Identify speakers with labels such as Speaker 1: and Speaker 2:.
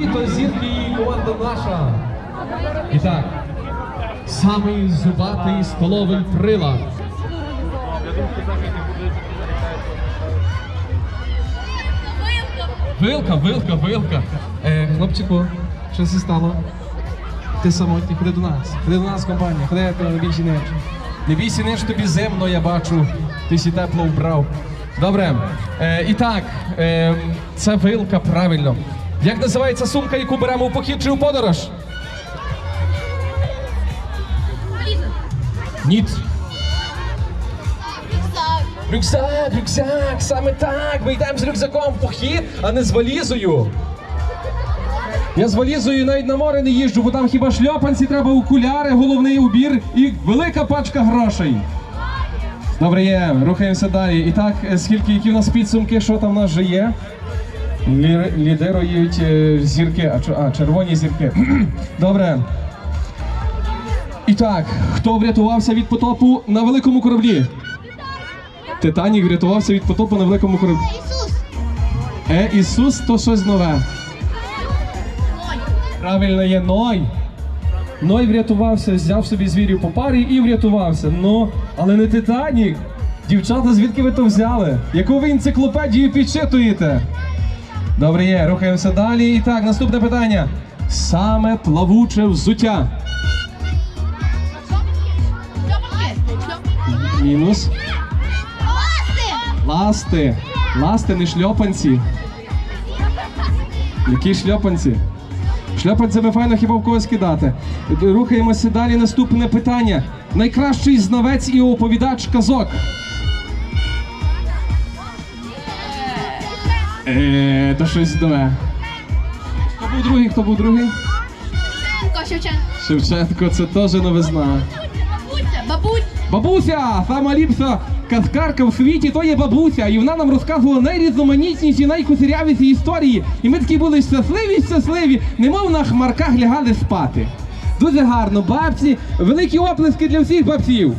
Speaker 1: І то зірки і команда наша. І так, самий зубатий столовий прилад. Вилка, вилка, вилка. Е, хлопчику, що це стало? Ти самотній, ходи до нас. Ходи до нас, компанія, ходи ти не бійся нич. Не бійся нич, тобі зимно, я бачу. Ти сі тепло вбрав. Добре. Е, і так, е, це вилка, правильно. Як називається сумка, яку беремо в похід чи у подорож? Ніт. Рюкзак, рюкзак, саме так. Ми йдемо з рюкзаком в похід, а не з валізою. Я з валізою навіть на море не їжджу, бо там хіба шльопанці, треба окуляри, головний убір і велика пачка грошей. Добре, є, рухаємося далі. І так, е, скільки які в нас підсумки, що там в нас вже є? Лі- Лідирують е, зірки, а, а червоні зірки. Добре. І так, хто врятувався від потопу на великому кораблі? Титанік врятувався від потопу на великому кораблі.
Speaker 2: Ісус!
Speaker 1: Е, Ісус то щось нове. Правильно є Ной. Ной врятувався, взяв собі звірів по парі і врятувався. Ну, але не Титанік. Дівчата, звідки ви то взяли? Яку ви енциклопедію підчитуєте? Добре є, рухаємося далі. І так, наступне питання. Саме плавуче взуття. Мінус. Ласти. Ласти, не шльопанці. Які шльопанці? Шльопанцями файно хіба в когось кидати. Рухаємося далі. Наступне питання. Найкращий знавець і оповідач казок. Е, то щось нове. Хто був другий? Хто був другий?
Speaker 2: Шевченко.
Speaker 1: Шевченко, це теж новизна.
Speaker 2: Бабуся. Бабуся.
Speaker 1: Бабуся, сама ліпша казкарка в світі, то є бабуся. І вона нам розказувала найрізноманітніші, найкусирявіші історії. І ми такі були щасливі, щасливі, немов на хмарках лягали спати. Дуже гарно, бабці, великі оплески для всіх бабців.